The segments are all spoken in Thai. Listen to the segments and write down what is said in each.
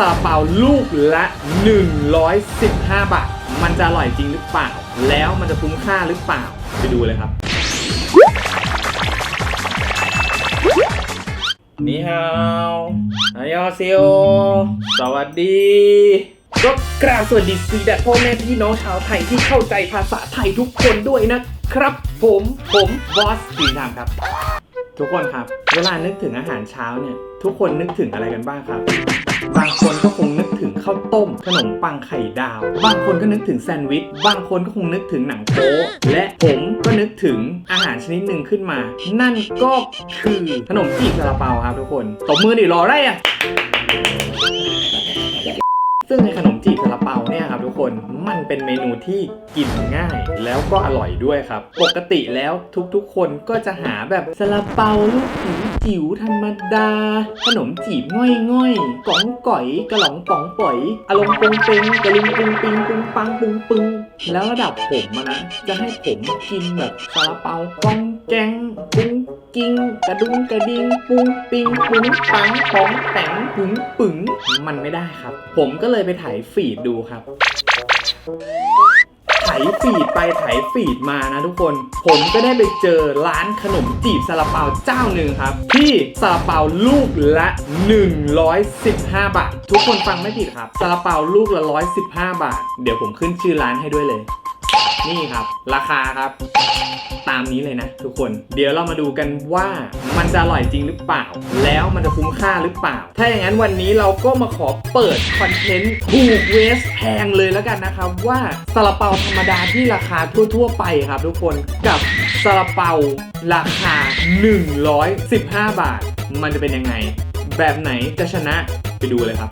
ซาลาเปาลูกละ 115 บาท มันจะอร่อยจริงหรือเปล่า แล้วมันจะคุ้มค่าหรือเปล่า ไปดูเลยครับนี่ฮาวอายอเซียวสวัสดีก็กราบสวัสดีสีแดดพ่อแม่พี่น้องชาวไทยที่เข้าใจภาษาไทยทุกคนด้วยนะครับ ผม ผมบอสสีดำครับ ทุกคนครับ เวลานึกถึงอาหารเช้าเนี่ย ทุกคนนึกถึงอะไรกันบ้างครับ บางคนก็คงนึกถึงข้าวต้ม ขนมปังไข่ดาว บางคนก็นึกถึงแซนด์วิช บางคนก็คงนึกถึงหนังโป๊และผมก็นึกถึงอาหารชนิดหนึ่งขึ้นมา นั่นก็คือขนมจีบซาลาเปาครับทุกคนตบมือดิรอได้อะซึ่งในขนมจีบซาลาเปา คนมันเป็นเมนูที่กินง่ายแล้วก็อร่อยด้วยครับ ปกติแล้วทุกๆ คนก็จะหาแบบซาลาเปาลูกจิ๋วจิ๋วธรรมดา ขนมจีบง่อยง่อยๆก๋องก๋อยกระหล่องป๋องป๋อยอารมณ์ปงเปงกระลุงปุงปิงปุงปังปุงปึงแล้วระดับผมอะนะจะให้ผมกินแบบซาลาเปาก้องแกงปุงกิ้งกระดุงกระดิ่งปุ้งปิงปุ้งปังป๋องแต่งปึงปึงมันไม่ได้ครับ ผมก็เลยไปถ่ายฟีดดูครับ ไถฟีดไปไถฟีดมานะทุกคน ผมก็ได้ไปเจอร้านขนมจีบซาลาเปาเจ้าหนึ่งครับ ที่ซาลาเปาลูกละ 115 บาท ทุกคนฟังไม่ผิดครับซาลาเปาลูกละ 115 บาท เดี๋ยวผมขึ้นชื่อร้านให้ด้วยเลย นี่ครับ ราคาครับตามนี้เลยนะทุกคน เดี๋ยวเรามาดูกันว่ามันจะอร่อยจริงหรือเปล่า แล้วมันจะคุ้มค่าหรือเปล่า ถ้าอย่างนั้นวันนี้เราก็มาขอเปิดคอนเทนต์ถูกเวสแพงเลยแล้วกันนะครับว่าซาลาเปาธรรมดาที่ราคาทั่ว ๆ ไปครับทุกคนกับซาลาเปาราคา 115 บาท มันจะเป็นยังไง แบบไหนจะชนะไปดูเลยครับ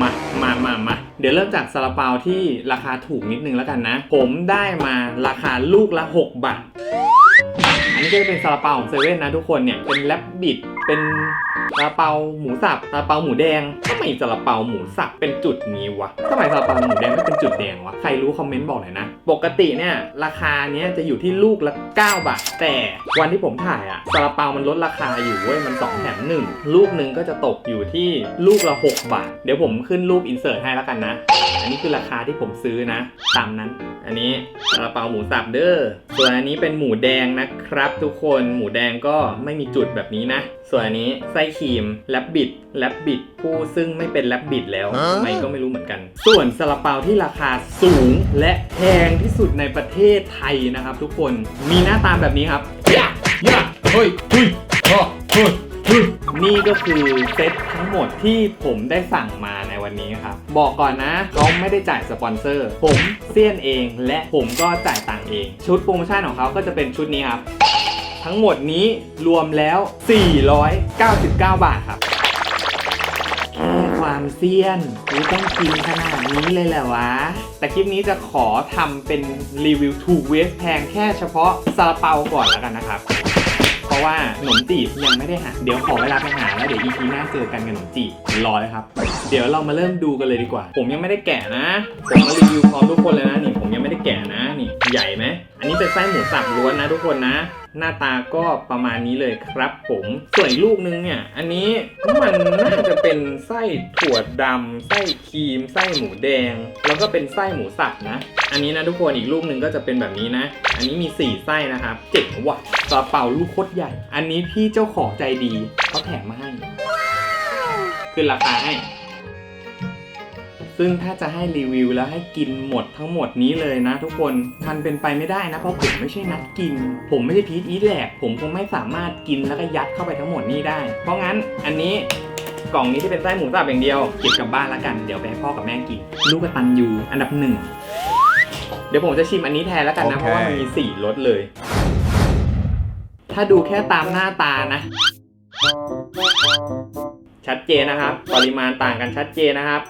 มามาามาเดี๋ยวเริ่มจากซาลาเปาที่ราคาถูกนิดนึงแล้วกันนะ ผมได้มาราคาลูกละ 6 บาท อันนี้ก็จะเป็นซาลาเปาของเซเว่นนะทุกคนเนี่ย เป็นแลบบิด เป็นซาลาเปาหมูสับซาลาเปาหมูแดงทำไมซาลาเปาหมูสับเป็นจุดนี้วะทำไมซาลาเปาหมูแดงไม่เป็นจุดแดงวะใครรู้คอมเมนต์บอกหน่อยนะ ปกติเนี่ยราคาเนี้ยจะอยู่ที่ลูกละ 9 บาท แต่วันที่ผมถ่ายอะซาลาเปามันลดราคาอยู่เว้ยมัน2แถม1ลูกหนึ่งก็จะตกอยู่ที่ลูกละ 6 บาท เดี๋ยวผมขึ้นรูปอินเสิร์ตให้แล้วกันนะ อันนี้คือราคาที่ผมซื้อนะ ตามนั้น อันนี้ซาลาเปาหมูสับเด้อส่วนอันนี้เป็นหมูแดงนะครับ ทุกคนหมูแดงก็ไม่มีจุดแบบนี้นะส่วนอันนี้ไส้ครีมแลบบิดแลบบิดผู้ซึ่งไม่เป็นแลบบิดแล้วทำไมก็ไม่รู้เหมือนกัน ส่วนซาลาเปาที่ราคาสูงและแพงที่สุดในประเทศไทยนะครับ ทุกคนมีหน้าตาแบบนี้ครับยะยะเฮ้ยเฮ้ยเฮ้ยเฮ้ยเฮ้ยนี่ก็คือเซตทั้งหมดที่ผมได้สั่งมาในวันนี้ครับ บอกก่อนนะเขาไม่ได้จ่ายสปอนเซอร์ ผมเซียนเองและผมก็จ่ายตังค์เอง ชุดโปรโมชั่นของเขาก็จะเป็นชุดนี้ครับ ทั้งหมดนี้รวมแล้ว 499 บาทครับความเซียนกูต้องกินขนาดนี้เลยแหละวะ แต่คลิปนี้จะขอทำเป็นรีวิวถูกเวสแพงแค่เฉพาะซาลาเปาก่อนแล้วกันนะครับ เพราะว่าขนมจีบยังไม่ได้หา เดี๋ยวขอเวลาไปหาแล้วเดี๋ยว EP หน้าเจอกันกับขนมจีบรอเลยครับ เดี๋ยวเรามาเริ่มดูกันเลยดีกว่า ผมยังไม่ได้แกะนะ ผมมารีวิวพร้อมทุกคนเลยนะนี่ผมยังไม่ได้แกะนะนี่ใหญ่ไหมอันนี้เป็นไส้หมูสับล้วนนะทุกคนนะ หน้าตาก็ประมาณนี้เลยครับผมส่วนอีกลูกนึงเนี่ย อันนี้มันน่าจะเป็นไส้ถั่วดำไส้ครีม ไส้หมูแดง แล้วก็เป็นไส้หมูสับนะ อันนี้นะทุกคนอีกลูกหนึ่งก็จะเป็นแบบนี้นะ อันนี้มี 4 ไส้นะครับเจ๋งว่ะซาลาเปาลูกโคตรใหญ่ อันนี้พี่เจ้าของใจดีเขาแถมมาให้ขึ้นราคาให้ ซึ่งถ้าจะให้รีวิวแล้วให้กินหมดทั้งหมดนี้เลยนะ ทุกคนมันเป็นไปไม่ได้นะเพราะผมไม่ใช่นักกิน ผมไม่ใช่พีทอีทแหลกผมคงไม่สามารถกินแล้วก็ยัดเข้าไปทั้งหมดนี้ได้ เพราะงั้นอันนี้กล่องนี้ที่เป็นไส้หมูสับอย่างเดียวเก็บกลับบ้านแล้วกันเดี๋ยวไปให้พ่อกับแม่กิน ลูกกระตันยูอันดับหนึ่งเดี๋ยวผมจะชิมอันนี้แทนแล้วกันนะโอเคเพราะว่ามันมีสี่รสเลย ถ้าดูแค่ตามหน้าตานะ ชัดเจนนะครับ ปริมาณต่างกันชัดเจนนะครับ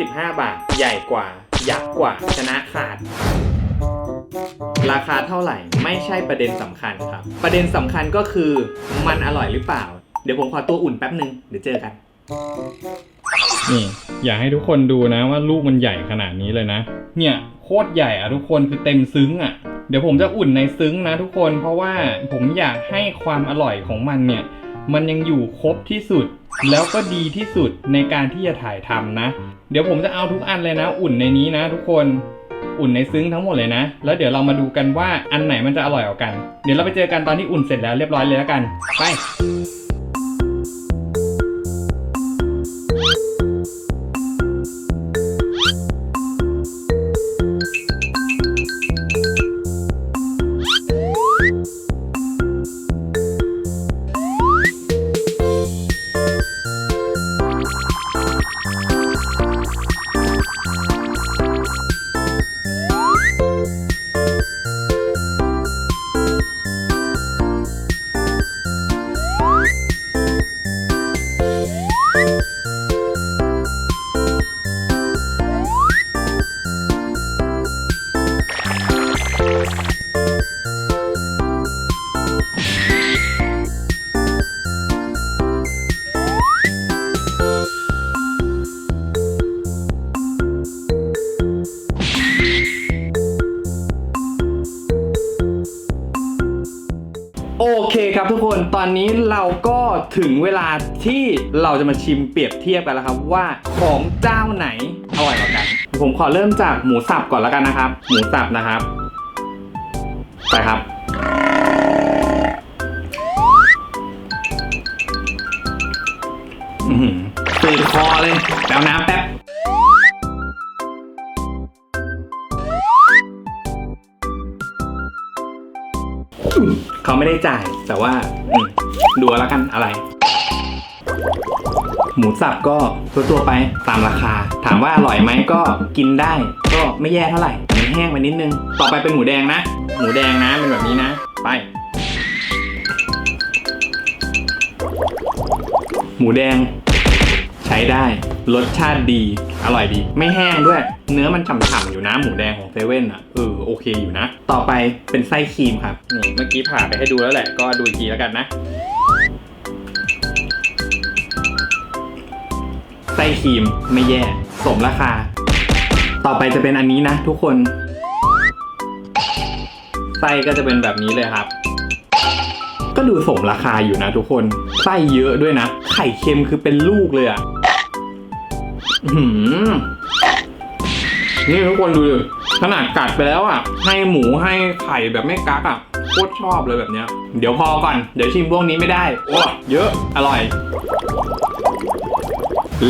115 บาท ใหญ่กว่า ยักษ์กว่า ชนะขาด ราคาเท่าไหร่ไม่ใช่ประเด็นสำคัญครับ ประเด็นสำคัญก็คือมันอร่อยหรือเปล่า เดี๋ยวผมขอตัวอุ่นแป๊บหนึ่งเดี๋ยวเจอกัน นี่อยากให้ทุกคนดูนะว่าลูกมันใหญ่ขนาดนี้เลยนะ เนี่ยโคตรใหญ่อะทุกคนคือเต็มซึ้งอะเดี๋ยวผมจะอุ่นในซึ้งนะทุกคนเพราะว่าผมอยากให้ความอร่อยของมันเนี่ย มันยังอยู่ครบที่สุด แล้วก็ดีที่สุดในการที่จะถ่ายทำนะ เดี๋ยวผมจะเอาทุกอันเลยนะ อุ่นในนี้นะ ทุกคนอุ่นในซึ้งทั้งหมดเลยนะ แล้วเดี๋ยวเรามาดูกันว่าอันไหนมันจะอร่อยกว่ากัน เดี๋ยวเราไปเจอกันตอนที่อุ่นเสร็จแล้วเรียบร้อยเลยแล้วกัน ไป เคครับทุกคนตอนนี้เราก็ถึงเวลาที่เราจะมาชิมเปรียบเทียบกันแล้วครับว่าของเจ้าไหนอร่อยกว่ากัน ผมขอเริ่มจากหมูสับก่อนแล้วกันนะครับ หมูสับนะครับ ไปครับอื้อหือตื่นคอเลยแป๊บน้ำแป๊บ เขาไม่ได้จ่าย แต่ว่าดูแล้วกันอะไร หมูสับก็ตัวๆไปตามราคา ถามว่าอร่อยไหมก็กินได้ ก็ไม่แย่เท่าไหร่แต่มันแห้งไปนิดนึง ต่อไปเป็นหมูแดงนะ หมูแดงนะเป็นแบบนี้นะ ไป หมูแดง ใช้ได้ รสชาติดี อร่อยดี ไม่แห้งด้วย เนื้อมันฉ่ำๆอยู่นะหมูแดงของเซเว่นอะเออโอเคอยู่นะ ต่อไปเป็นไส้ครีมครับนี่เมื่อกี้ผ่าไปให้ดูแล้วแหละก็ดูอีกทีแล้วกันนะไส้ครีมไม่แย่ สมราคา ต่อไปจะเป็นอันนี้นะทุกคนไส้ก็จะเป็นแบบนี้เลยครับก็ดูสมราคาอยู่นะทุกคน ไส้เยอะด้วยนะ ไข่เค็มคือเป็นลูกเลยอะ่ะอื้อหือ นี่ทุกคนดูดิขนาดกัดไปแล้วอะ ให้หมูให้ไข่แบบไม่กักอะโคตรชอบเลยแบบเนี้ย เดี๋ยวพอก่อน เดี๋ยวชิมพวกนี้ไม่ได้ โอ้เยอะ อร่อย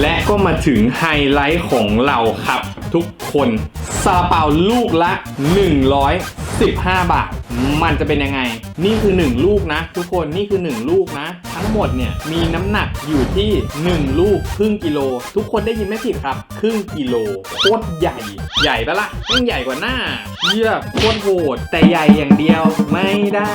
และก็มาถึงไฮไลท์ของเราครับ ทุกคนซาลาเปาลูกละ 15 บาท มันจะเป็นยังไง นี่คือ 1 ลูกนะ ทุกคนนี่คือ 1 ลูกนะ ทั้งหมดเนี่ยมีน้ำหนักอยู่ที่ 1 ลูกครึ่งกิโล ทุกคนได้ยินไม่ผิดครับ ครึ่งกิโลโคตรใหญ่ ใหญ่ปะละ่ะยิ่งใหญ่กว่าหน้าเยี่ยโคตรโหดแต่ใหญ่อย่างเดียวไม่ได้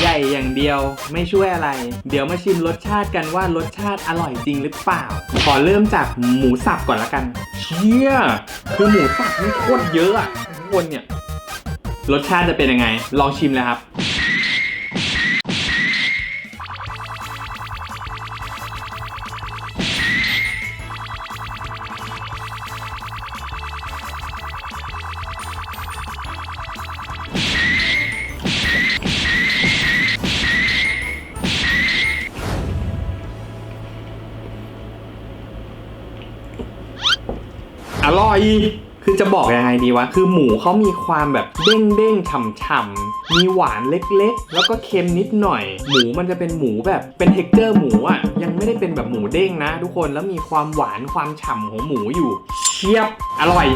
ใหญ่อย่างเดียวไม่ช่วยอะไร เดี๋ยวมาชิมรสชาติกันว่ารสชาติอร่อยจริงหรือเปล่า ขอเริ่มจากหมูสับก่อนละกัน เชี่ยคือหมูสับนี่โคตรเยอะอะทุกคนเนี่ย รสชาติจะเป็นยังไง ลองชิมเลยครับ อร่อย คือจะบอกยังไงดีวะ คือหมูเขามีความแบบเด้งเด้งๆฉ่ำมีหวานเล็กๆ แล้วก็เค็มนิดหน่อย หมูมันจะเป็นหมูแบบเป็นเท็กเจอร์หมูอะยังไม่ได้เป็นแบบหมูเด้งนะ ทุกคน แล้วมีความหวานความฉ่ำของหมูอยู่ เชียบ อร่อย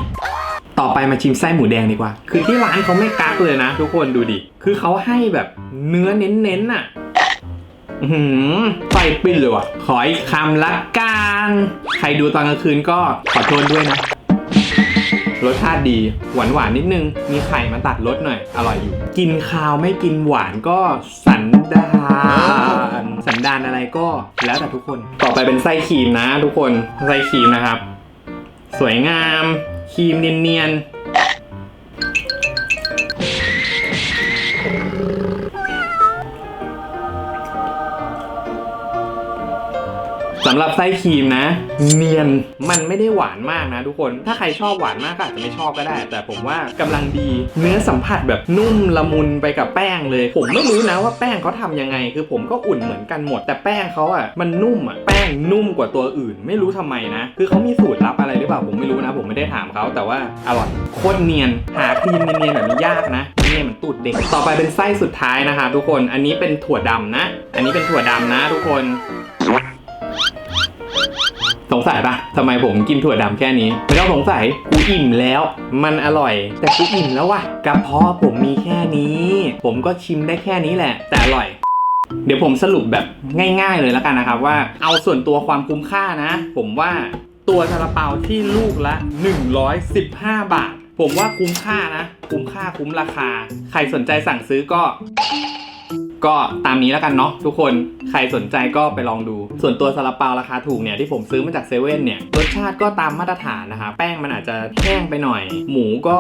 ต่อไปมาชิมไส้หมูแดงดีกว่า คือที่ร้านเขาไม่กักเลยนะ ทุกคนดูดิ คือเขาให้แบบเนื้อเน้นๆอะอื้อหือไฟปิ้นเลยว่ะ ขออีกคำละกัน ใครดูตอนกลางคืนก็ขอโทษด้วยนะ รสชาติดีหวานหวานๆนิดนึง มีไข่มาตัดรสหน่อย อร่อยอยู่ กินข้าวไม่กินหวานก็สันดานสันดานอะไรก็แล้วแต่ทุกคน ต่อไปเป็นไส้ครีมนะ ทุกคนไส้ครีมนะครับ สวยงามครีมเนียนๆ สำหรับไส้ครีมนะ เนียนมันไม่ได้หวานมากนะทุกคนถ้าใครชอบหวานมากก็อาจจะไม่ชอบก็ได้ แต่ผมว่ากำลังดีเนื้อสัมผัสแบบนุ่มละมุนไปกับแป้งเลย ผมไม่รู้นะว่าแป้งเขาทำยังไง คือผมก็อุ่นเหมือนกันหมด แต่แป้งเขาอะมันนุ่มอะแป้งนุ่มกว่าตัวอื่น ไม่รู้ทำไมนะ คือเขามีสูตรลับอะไรหรือเปล่าผมไม่รู้นะ ผมไม่ได้ถามเขาแต่ว่าอร่อยโคตรเนียนหาครีมเนียนๆแบบนี้ยากนะเนี่ยมันตูดเด็กต่อไปเป็นไส้สุดท้ายนะคะทุกคนอันนี้เป็นถั่วดำนะ อันนี้เป็นถั่วดำนะ ทุกคน สงสัยปะทำไมผมกินถั่วดำแค่นี้ ไม่ต้องสงสัย กูอิ่มแล้ว มันอร่อย แต่กูอิ่มแล้ววะกระเพาะผมมีแค่นี้ ผมก็ชิมได้แค่นี้แหละ แต่อร่อย เดี๋ยวผมสรุปแบบง่าย ๆ เลยแล้วกันนะครับว่า เอาส่วนตัวความคุ้มค่านะ ผมว่าตัวซาลาเปาที่ลูกละ 115 บาท ผมว่าคุ้มค่านะ คุ้มค่าคุ้มราคา ใครสนใจสั่งซื้อก็ ก็ตามนี้แล้วกันเนาะทุกคนใครสนใจก็ไปลองดู ส่วนตัวซาลาเปาราคาถูกเนี่ยที่ผมซื้อมาจากเซเว่นเนี่ยรสชาติก็ตามมาตรฐานนะคะ แป้งมันอาจจะแห้งไปหน่อย หมูก็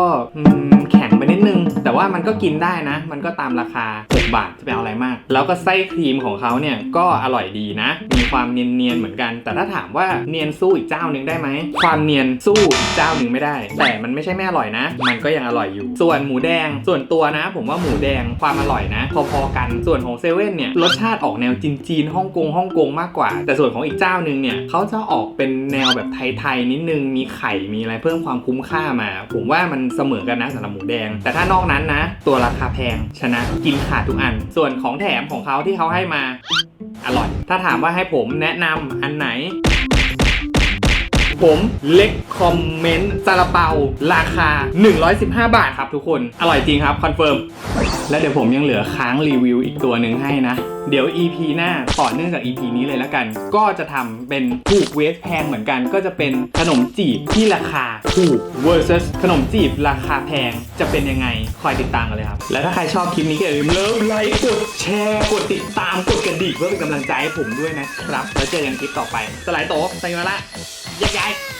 แดนึง แต่ว่ามันก็กินได้นะ มันก็ตามราคา 6 บาทจะไปเอาอะไรมาก แล้วก็ไส้ครีมของเขาเนี่ยก็อร่อยดีนะ มีความเนียนๆเหมือนกัน แต่ถ้าถามว่าเนียนสู้อีกเจ้าหนึ่งได้ไหม ความเนียนสู้อีกเจ้าหนึ่งไม่ได้ แต่มันไม่ใช่ไม่อร่อยนะ มันก็ยังอร่อยอยู่ ส่วนหมูแดง ส่วนตัวนะ ผมว่าหมูแดงความอร่อยนะ พอๆกัน ส่วนของเซเว่นเนี่ยรสชาติออกแนวจีนๆฮ่องกงฮ่องกงมากกว่า แต่ส่วนของอีกเจ้าหนึ่งเนี่ยเขาจะออกเป็นแนวแบบไทยๆนิดนึง มีไข่ มีอะไรเพิ่มความคุ้มค่ามา ผมว่ามันเสมอกันนะสำหรับหมูแดงแต่ถ้านอกนั้นนะ ตัวราคาแพงชนะกินขาดทุกอัน ส่วนของแถมของเขาที่เขาให้มา อร่อย ถ้าถามว่าให้ผมแนะนำอันไหน ผมเล็กคอมเมนต์ซาลาเปาราคา 115 บาทครับทุกคน อร่อยจริงครับ คอนเฟิร์ม และเดี๋ยวผมยังเหลือค้างรีวิวอีกตัวหนึ่งให้นะ เดี๋ยว EP หน้าต่อเนื่องจาก EP นี้เลยแล้วกัน ก็จะทำเป็นถูกเวสแพงเหมือนกัน ก็จะเป็นขนมจีบที่ราคาถูก versus ขนมจีบราคาแพงจะเป็นยังไงคอยติดตามกันเลยครับ และถ้าใครชอบคลิปนี้ก็อย่าลืมเลิฟไลค์กดแชร์กดติดตามกดกระดิ่งเพื่อเป็นกำลังใจให้ผมด้วยนะครับ แล้วเจอกันคลิปต่อไปสไลด์โต๊ะไซมาละ แยกย้าย